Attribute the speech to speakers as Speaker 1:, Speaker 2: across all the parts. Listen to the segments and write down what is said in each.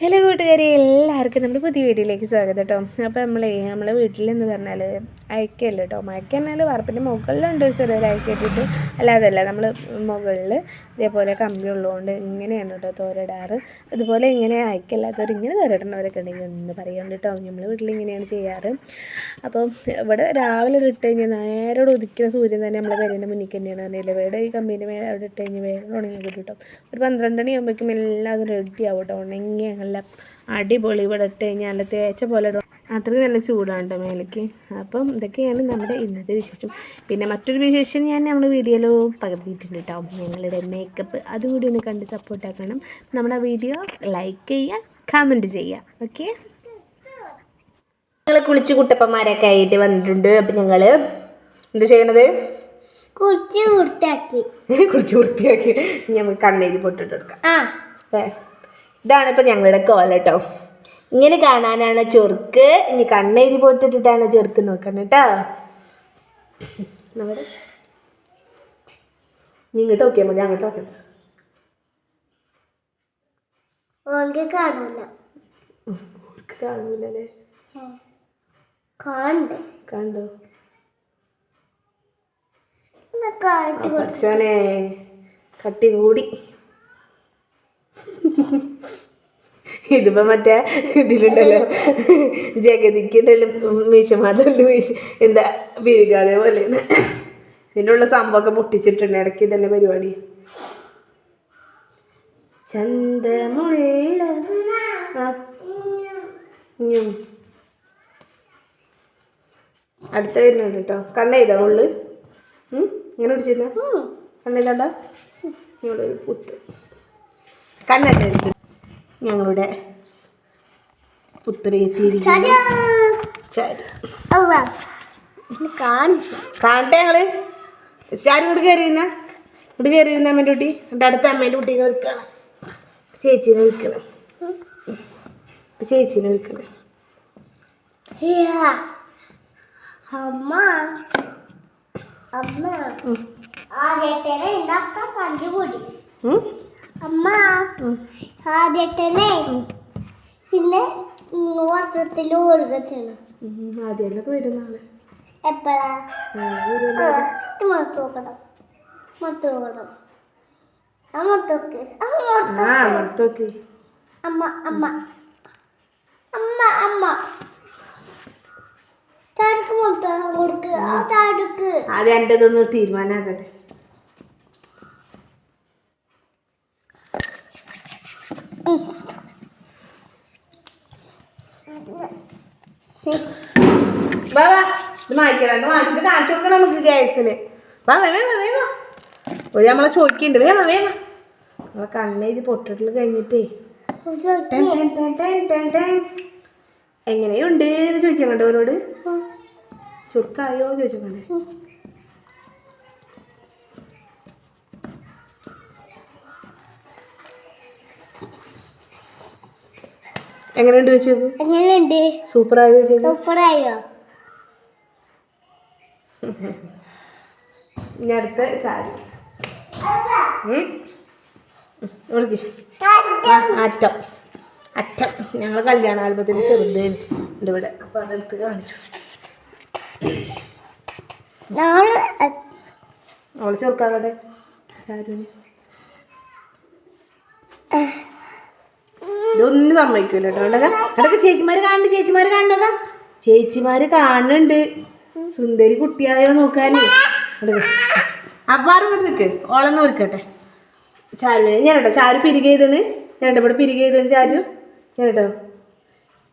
Speaker 1: Hello കൂട്ടുകാരി. എല്ലാവർക്കും നമ്മുടെ പുതിയ വീഡിയോയിലേക്ക് സ്വാഗതം കേട്ടോ അപ്പോൾ നമ്മളെ നമ്മളെ വീട്ടിലെന്ന് പറഞ്ഞാൽ അയക്കല്ല കേട്ടോ അയക്ക എന്നാൽ വാർപ്പിന്റെ മുകളിലുണ്ട് ഒരു ചെറിയൊരു അയക്കിട്ടിട്ട് അല്ലാതല്ല നമ്മൾ മുകളിൽ ഇതേപോലെ കമ്പി ഉള്ളതുകൊണ്ട് ഇങ്ങനെയാണ് കേട്ടോ തോരടാറ്. അതുപോലെ ഇങ്ങനെ അയക്കല്ലാത്തവർ ഇങ്ങനെ തോരടണവരൊക്കെ ഉണ്ടെങ്കിൽ ഒന്ന് പറയുന്നുണ്ട് കേട്ടോ നമ്മൾ വീട്ടിൽ ഇങ്ങനെയാണ് ചെയ്യാറ്. അപ്പോൾ ഇവിടെ രാവിലെ ഇട്ട് കഴിഞ്ഞാൽ നേരോട് ഉദിക്കുന്ന സൂര്യൻ തന്നെ നമ്മളെ പേരേന്റെ മുന്നിൽ തന്നെയാണ് പറഞ്ഞില്ല. ഇവിടെ ഈ കമ്പീന്റെ മേലെ അവിടെ ഇട്ട് കഴിഞ്ഞാൽ വേഗം ഉണങ്ങി കിട്ടും കേട്ടോ ഒരു പന്ത്രണ്ട് മണിയാകുമ്പോഴേക്കും എല്ലാം അത് റെഡി ആവും കേട്ടോ ഉണങ്ങി അടിപൊളി ഇവിടെ ഇട്ട് കഴിഞ്ഞാൽ തേച്ച പോലെ ഇടും. അത്രയ്ക്ക് നല്ല ചൂടാണ് മേലേക്ക്. അപ്പം ഇതൊക്കെയാണ് നമ്മുടെ ഇന്നത്തെ വിശേഷം. പിന്നെ മറ്റൊരു വിശേഷം ഞാൻ നമ്മുടെ വീഡിയോയിൽ പകർത്തിയിട്ടുണ്ട് കേട്ടോ ഞങ്ങളുടെ മേക്കപ്പ് അതുകൂടി ഒന്ന് കണ്ട് സപ്പോർട്ടാക്കണം നമ്മുടെ വീഡിയോ ലൈക്ക് ചെയ്യുക കമന്റ് ചെയ്യുക. ഓക്കെ ഞങ്ങൾ കുളിച്ച് കുട്ടപ്പന്മാരൊക്കെ ആയിട്ട് വന്നിട്ടുണ്ട്. അപ്പം ഞങ്ങൾ എന്ത് ചെയ്യണത്?
Speaker 2: കുളിച്ച് വൃത്തിയാക്കി.
Speaker 1: കുളിച്ച് വൃത്തിയാക്കി. ഞങ്ങൾ കണ്ണേരി പൊട്ടിട്ട് എടുക്കാം
Speaker 2: ആ.
Speaker 1: ഇതാണ് ഇപ്പം ഞങ്ങളുടെ കോലട്ടോ കേട്ടോ ഇങ്ങനെ കാണാനാണ് ചൊറുക്ക്. ഇനി കണ്ണെഴുതി പോയിട്ടിട്ടാണ് ചൊറുക്ക് നോക്കണം കേട്ടോ നമ്മുടെ ഇങ്ങോട്ട് നോക്കിയാൽ മതി അങ്ങോട്ട് ഓക്കെ
Speaker 2: ഓൾക്ക് കാണൂല.
Speaker 1: ഓൾക്ക്
Speaker 2: കാണണ്ടേ
Speaker 1: കണ്ടോ? പഠിച്ചോനെ കട്ടി കൂടി. ഇതിപ്പോ മറ്റേ ഇതിലുണ്ടല്ലോ. ജഗതിക്കുണ്ടല്ലോ മീശമാതുണ്ട് മീശ എന്താ ബിരുക പോലെ. ഇതിനുള്ള സംഭവമൊക്കെ പൊട്ടിച്ചിട്ടുണ്ട് ഇടയ്ക്ക് ഇതന്നെ പരിപാടി. ചന്തമുള്ള. അടുത്ത വരുന്നുണ്ട് കേട്ടോ. കണ്ണെയ്താ ഉള്ളു? ഇങ്ങനെ പിടിച്ചിരുന്ന? കണ്ണെയ്താണ്ട ഒരു പുത്ത്. കണ്ണൊക്കെ എടുത്ത് ഞങ്ങളുടെ പുത്രി എത്തിയിരിക്കുന്നു. ശരി കാണട്ടെ ഞങ്ങൾ. ശാരി ഇവിടെ കയറിയിരുന്ന ഇവിടെ കയറിയിരുന്ന അമ്മേന്റെ കുട്ടി. എന്റെ അടുത്ത അമ്മേന്റെ കുട്ടീനെ ഒരുക്കണം ചേച്ചീനെ ഒരുക്കണം ചേച്ചീനെ
Speaker 2: ഒരുക്കണം. അമ്മ. അമ്മ.
Speaker 1: ആ
Speaker 2: ചേട്ടനെ ഉണ്ടാക്കാൻ കണ്ടുകൂടി? അമ്മ
Speaker 1: ഉം.
Speaker 2: ആദ്യത്തേനെ പിന്നെ വർഷത്തിൽ ഓടുക ചെയ്യണം
Speaker 1: ഉം. ആദ്യമൊക്കെ വരുന്ന
Speaker 2: എപ്പോഴാ?
Speaker 1: മൊത്തമൊക്കെ
Speaker 2: അമ്മ അമ്മ. അമ്മ അമ്മ. കൊടുക്ക്
Speaker 1: ആദ്യം എന്റെ തീരുമാനമാക്കട്ടെ വാ വാ. ഇത് മായ്ക്കണം മാറ്റിട്ട് കാണിച്ചു കൊടുക്കണം നമുക്ക് ഗ്യാസിന് വാ വേണം വേണം ഒരു നമ്മളെ ചോദിക്കുന്നുണ്ട് വേണ വേണ നമ്മളെ കണ്ണെഴുതി പൊട്ടിട്ടിൽ കഴിഞ്ഞിട്ടേ. എങ്ങനെയുണ്ട് എന്ന് കണ്ടോ അവരോട് ചുരുക്കായോ ചോദിച്ചോണ്ടേ എങ്ങനെയുണ്ട് ചോദിച്ചത്?
Speaker 2: എങ്ങനെയുണ്ട്?
Speaker 1: സൂപ്പറായോ ചോദിച്ചത്?
Speaker 2: സൂപ്പറായോ?
Speaker 1: ഇനി അടുത്ത സാരി. വിളിക്ക്. അറ്റം. അറ്റം. ഞങ്ങൾ കല്യാണ ആൽബത്തിൽ ചെറുത് ഉണ്ട് ഇവിടെ. അപ്പൊ അതെടുത്ത് കാണിച്ചു. അവൾ ചെറുക്കാകട്ടെ ഇതൊന്നും സമ്മതിക്കൂല കേട്ടോ. അതൊക്കെ ചേച്ചിമാര് കാണുന്നുണ്ട് ചേച്ചിമാര് കാണുന്നതാ ചേച്ചിമാര് കാണുന്നുണ്ട്. സുന്ദരി കുട്ടിയായോ നോക്കാനേ. അപ്പാറും ഇവിടെ നിൽക്ക് ഓളെന്ന് ഒരുക്കട്ടെ ചാരു ഞാനട്ടോ ചാരു പിരിക ചെയ്താണ് ഞാനട്ടോ ഇവിടെ പിരിക ചെയ്താണ് ചാരു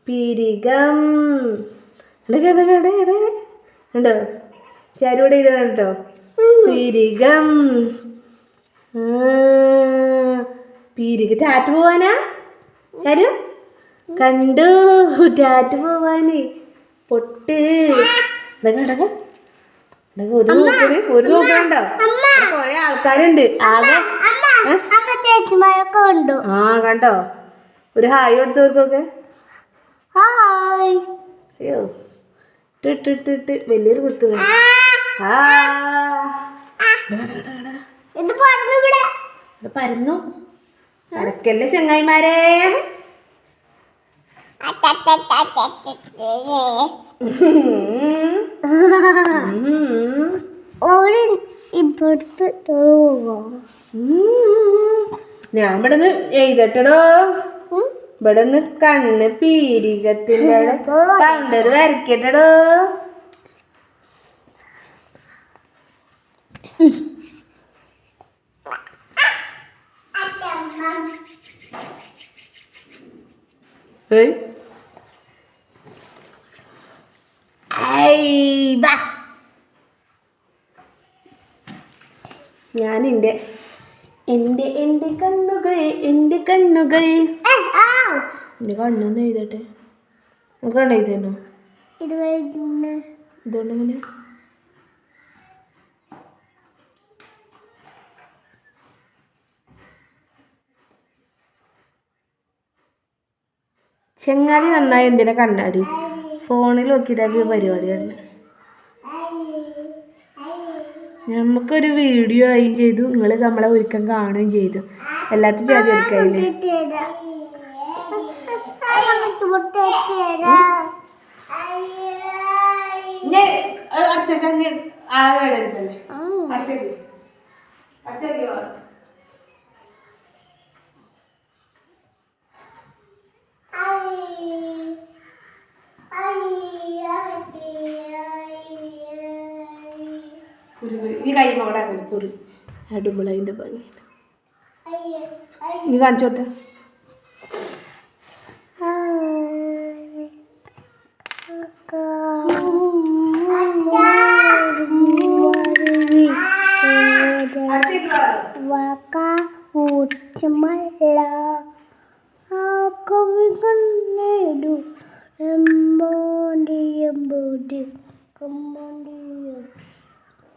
Speaker 1: പിരികം. എടേ എടേ എടേ ഉണ്ടോ ചാരു ഇവിടെ ചെയ്താണ് കേട്ടോ പിരികം. പിരിക. ടാറ്റ് പോവാനാ? ചാരു? കണ്ടു. ടാറ്റ് പോവാനേ. പൊട്ട്. ഇതൊക്കെ ഒരു ഒരു നോക്കണ്ടോ കൊറേ ആൾക്കാരുണ്ട്. ആകെ ആ കണ്ടോ? ഒരു ഹായ് കൊടുത്തവർക്കൊക്കെ. അയ്യോ. ഇട്ട് ഇട്ട് ഇട്ട് ഇട്ട് വലിയൊരു കുത്തു പരന്നു. പരക്കല്ലേ ചങ്ങായിമാരെ.
Speaker 2: ഓൾ ഇപ്പുറത്ത് പോവോ
Speaker 1: ഞാൻ ഇവിടെ നിന്ന് എഴുതട്ടടോ ഇവിടെ നിന്ന് കണ്ണ് പീരികത്തിന്റെ പൗണ്ടർ വരയ്ക്കട്ടടോ. ഏയ്. ഞാൻ എന്റെ എന്റെ എന്റെ കണ്ണുകൾ. എന്റെ കണ്ണുകൾ എന്റെ കണ്ണൊന്ന് എഴുതട്ടെ? എഴുതണോ?
Speaker 2: കഴിഞ്ഞ്
Speaker 1: ഇതുകൊണ്ട് ഇങ്ങനെ ചെങ്ങാതി നന്നായി എന്തിനാ കണ്ണാടി? ഫോണിൽ നോക്കിയിട്ടാണ് പരിപാടിയാണ് നമുക്കൊരു വീഡിയോ ആയും ചെയ്തു. നിങ്ങൾ നമ്മളെ ഒരുക്കം കാണുകയും ചെയ്തു. എല്ലാത്തിനും ജാതി ഒരുക്കായില്ലേ ഈ കൈ അവിടെ അങ്ങനെ കുറി അടിപൊളിന്റെ ഭംഗി. നീ കാണിച്ചോട്ടെ
Speaker 2: ഊറ്റമല്ല ആ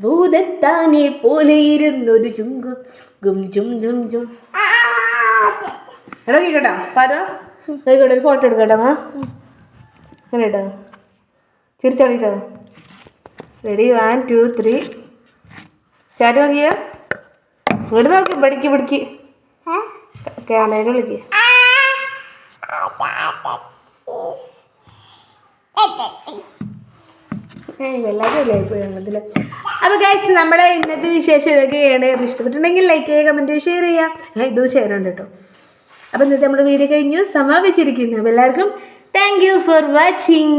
Speaker 1: ഭൂതത്താനെ പോലെ ഇരുന്നൊരു ചുങ്കും ഗും ചും ചും ചും. എടാ കേട്ടോ പാരോ? കേട്ടോ ഒരു ഫോട്ടോ എടുക്കട്ടെ മാ. അങ്ങനെ കേട്ടോ ചിരിച്ചോ റെഡി വൺ ടു ത്രീ ചാരി നോക്കിയോ? ഇങ്ങോട്ട് നോക്കി പിടിക്ക് പിടിക്ക് ക്യാമറ വിളിക്ക് അപ്പൊ ഗൈസ് നമ്മുടെ ഇന്നത്തെ വിശേഷം ഇതൊക്കെയാണ്. ഇഷ്ടപ്പെട്ടിട്ടുണ്ടെങ്കിൽ ലൈക്ക് ചെയ്യുക കമന്റ് ഷെയർ ചെയ്യുക. ഇതും ഷെയർ ഉണ്ട് കേട്ടോ. അപ്പോൾ ഇന്നത്തെ നമ്മുടെ വീഡിയോ കഴിഞ്ഞു. സമാപിച്ചിരിക്കുന്നു. എല്ലാവർക്കും താങ്ക് യു ഫോർ വാച്ചിങ്